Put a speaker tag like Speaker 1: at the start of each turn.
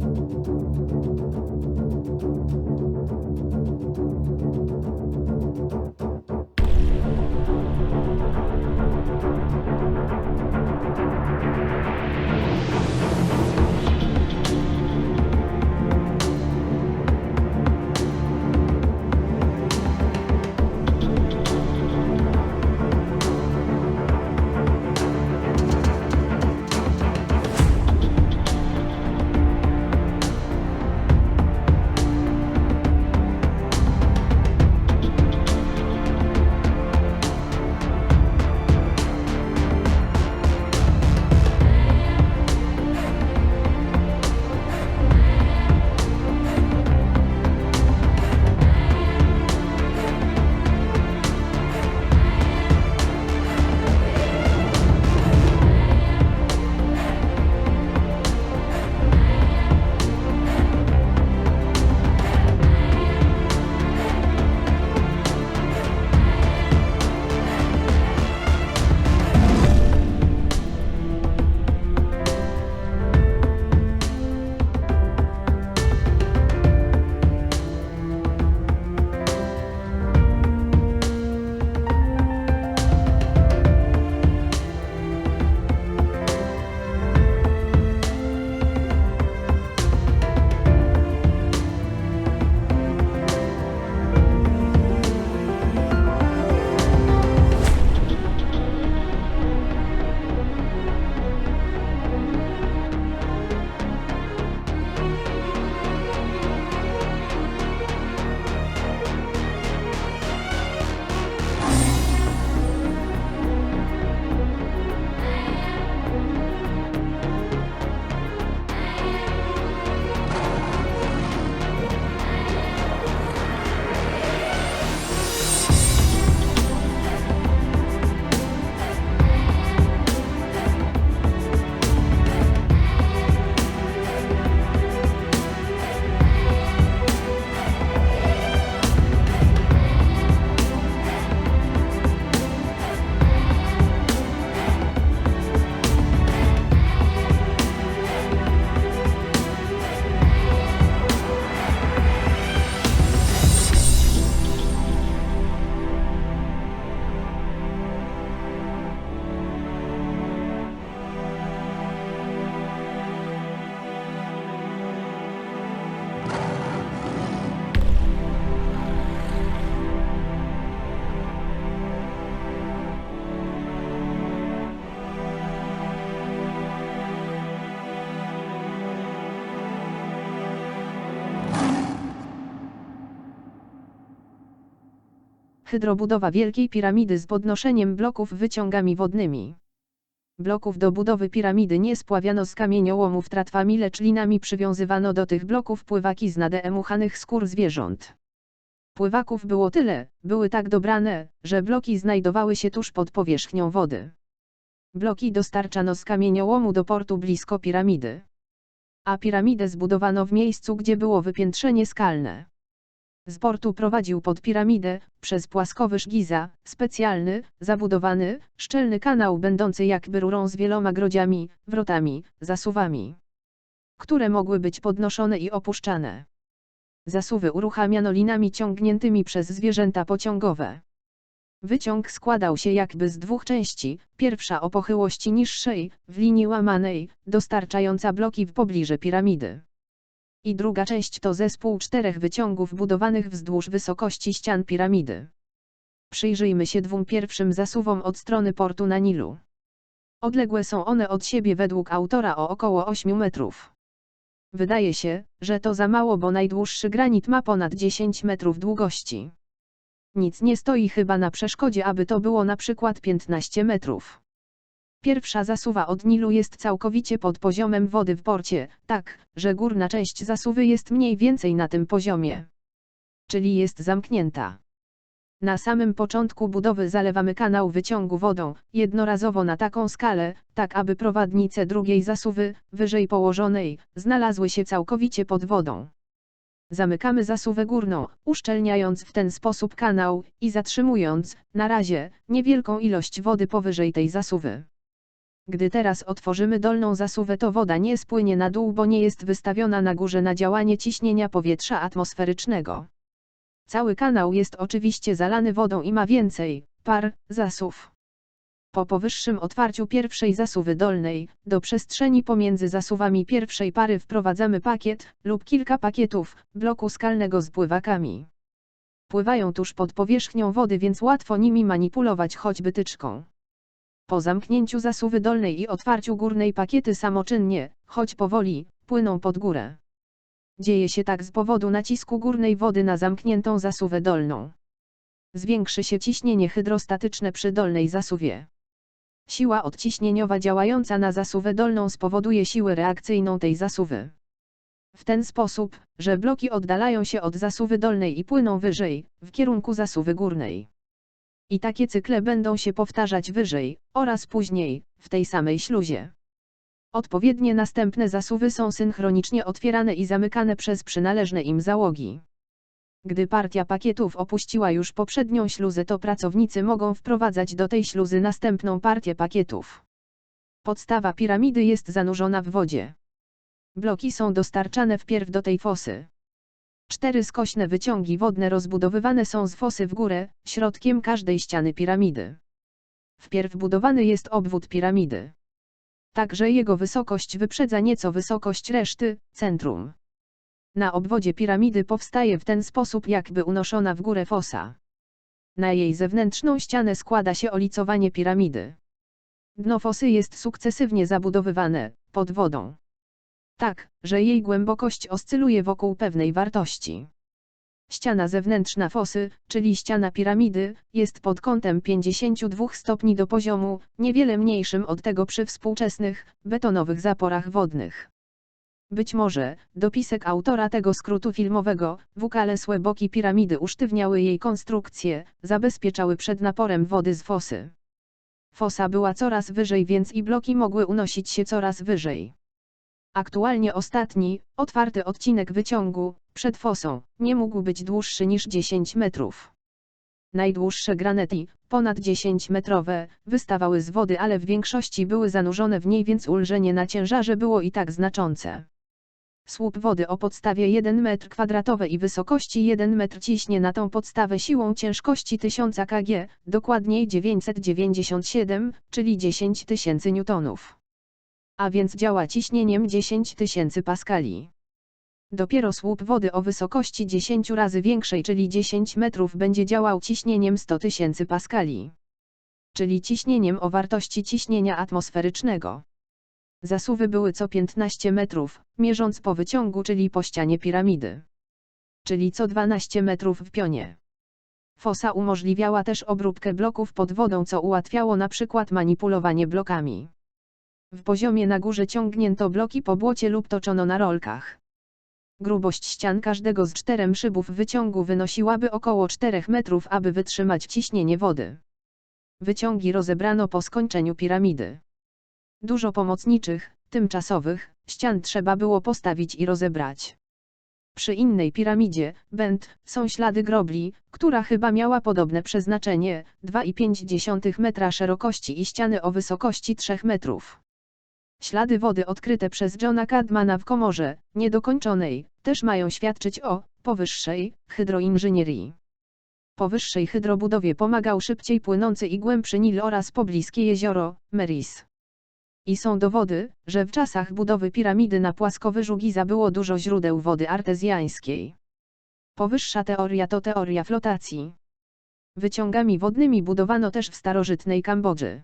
Speaker 1: thank you Hydrobudowa Wielkiej Piramidy z podnoszeniem bloków wyciągami wodnymi. Bloków do budowy piramidy nie spławiano z kamieniołomów tratwami, lecz linami przywiązywano do tych bloków pływaki z nademuchanych skór zwierząt. Pływaków było tyle, były tak dobrane, że bloki znajdowały się tuż pod powierzchnią wody. Bloki dostarczano z kamieniołomu do portu blisko piramidy. A piramidę zbudowano w miejscu, gdzie było wypiętrzenie skalne. Z portu prowadził pod piramidę, przez płaskowyż Giza, specjalny, zabudowany, szczelny kanał będący jakby rurą z wieloma grodziami, wrotami, zasuwami, które mogły być podnoszone i opuszczane. Zasuwy uruchamiano linami ciągniętymi przez zwierzęta pociągowe. Wyciąg składał się jakby z dwóch części, pierwsza o pochyłości niższej, w linii łamanej, dostarczająca bloki w pobliże piramidy. I druga część to zespół czterech wyciągów budowanych wzdłuż wysokości ścian piramidy. Przyjrzyjmy się dwóm pierwszym zasuwom od strony portu na Nilu. Odległe są one od siebie według autora o około 8 metrów. Wydaje się, że to za mało, bo najdłuższy granit ma ponad 10 metrów długości. Nic nie stoi chyba na przeszkodzie, aby to było na przykład 15 metrów. Pierwsza zasuwa od Nilu jest całkowicie pod poziomem wody w porcie, tak, że górna część zasuwy jest mniej więcej na tym poziomie. Czyli jest zamknięta. Na samym początku budowy zalewamy kanał wyciągu wodą, jednorazowo na taką skalę, tak aby prowadnice drugiej zasuwy, wyżej położonej, znalazły się całkowicie pod wodą. Zamykamy zasuwę górną, uszczelniając w ten sposób kanał i zatrzymując, na razie, niewielką ilość wody powyżej tej zasuwy. Gdy teraz otworzymy dolną zasuwę to woda nie spłynie na dół bo nie jest wystawiona na górze na działanie ciśnienia powietrza atmosferycznego. Cały kanał jest oczywiście zalany wodą i ma więcej par zasuw. Po powyższym otwarciu pierwszej zasuwy dolnej, do przestrzeni pomiędzy zasuwami pierwszej pary wprowadzamy pakiet lub kilka pakietów bloku skalnego z pływakami. Pływają tuż pod powierzchnią wody więc łatwo nimi manipulować choćby tyczką. Po zamknięciu zasuwy dolnej i otwarciu górnej pakiety samoczynnie, choć powoli, płyną pod górę. Dzieje się tak z powodu nacisku górnej wody na zamkniętą zasuwę dolną. Zwiększy się ciśnienie hydrostatyczne przy dolnej zasuwie. Siła odciśnieniowa działająca na zasuwę dolną spowoduje siłę reakcyjną tej zasuwy. W ten sposób, że bloki oddalają się od zasuwy dolnej i płyną wyżej, w kierunku zasuwy górnej. I takie cykle będą się powtarzać wyżej, oraz później, w tej samej śluzie. Odpowiednie następne zasuwy są synchronicznie otwierane i zamykane przez przynależne im załogi. Gdy partia pakietów opuściła już poprzednią śluzę to pracownicy mogą wprowadzać do tej śluzy następną partię pakietów. Podstawa piramidy jest zanurzona w wodzie. Bloki są dostarczane wpierw do tej fosy. Cztery skośne wyciągi wodne rozbudowywane są z fosy w górę, środkiem każdej ściany piramidy. Wpierw budowany jest obwód piramidy. Także jego wysokość wyprzedza nieco wysokość reszty, centrum. Na obwodzie piramidy powstaje w ten sposób jakby unoszona w górę fosa. Na jej zewnętrzną ścianę składa się olicowanie piramidy. Dno fosy jest sukcesywnie zabudowywane, pod wodą. Tak, że jej głębokość oscyluje wokół pewnej wartości. Ściana zewnętrzna fosy, czyli ściana piramidy, jest pod kątem 52 stopni do poziomu, niewiele mniejszym od tego przy współczesnych, betonowych zaporach wodnych. Być może, dopisek autora tego skrótu filmowego, wukalesłe boki piramidy usztywniały jej konstrukcję, zabezpieczały przed naporem wody z fosy. Fosa była coraz wyżej więc i bloki mogły unosić się coraz wyżej. Aktualnie ostatni, otwarty odcinek wyciągu, przed fosą, nie mógł być dłuższy niż 10 metrów. Najdłuższe granety, ponad 10-metrowe, wystawały z wody ale w większości były zanurzone w niej więc ulżenie na ciężarze było i tak znaczące. Słup wody o podstawie 1 m2 i wysokości 1 m ciśnie na tą podstawę siłą ciężkości 1000 kg, dokładniej 997, czyli 10 tysięcy newtonów. A więc działa ciśnieniem 10 tysięcy paskali. Dopiero słup wody o wysokości 10 razy większej, czyli 10 metrów będzie działał ciśnieniem 100 tysięcy paskali. Czyli ciśnieniem o wartości ciśnienia atmosferycznego. Zasuwy były co 15 metrów, mierząc po wyciągu czyli po ścianie piramidy. Czyli co 12 metrów w pionie. Fosa umożliwiała też obróbkę bloków pod wodą co ułatwiało na przykład manipulowanie blokami. W poziomie na górze ciągnięto bloki po błocie lub toczono na rolkach. Grubość ścian każdego z czterem szybów wyciągu wynosiłaby około 4 metrów aby wytrzymać ciśnienie wody. Wyciągi rozebrano po skończeniu piramidy. Dużo pomocniczych, tymczasowych, ścian trzeba było postawić i rozebrać. Przy innej piramidzie, Bent, są ślady grobli, która chyba miała podobne przeznaczenie, 2,5 metra szerokości i ściany o wysokości 3 metrów. Ślady wody odkryte przez Johna Cadmana w komorze, niedokończonej, też mają świadczyć o powyższej hydroinżynierii. Powyższej hydrobudowie pomagał szybciej płynący i głębszy Nil oraz pobliskie jezioro, Meris. I są dowody, że w czasach budowy piramidy na płaskowyżu Giza było dużo źródeł wody artezjańskiej. Powyższa teoria to teoria flotacji. Wyciągami wodnymi budowano też w starożytnej Kambodży.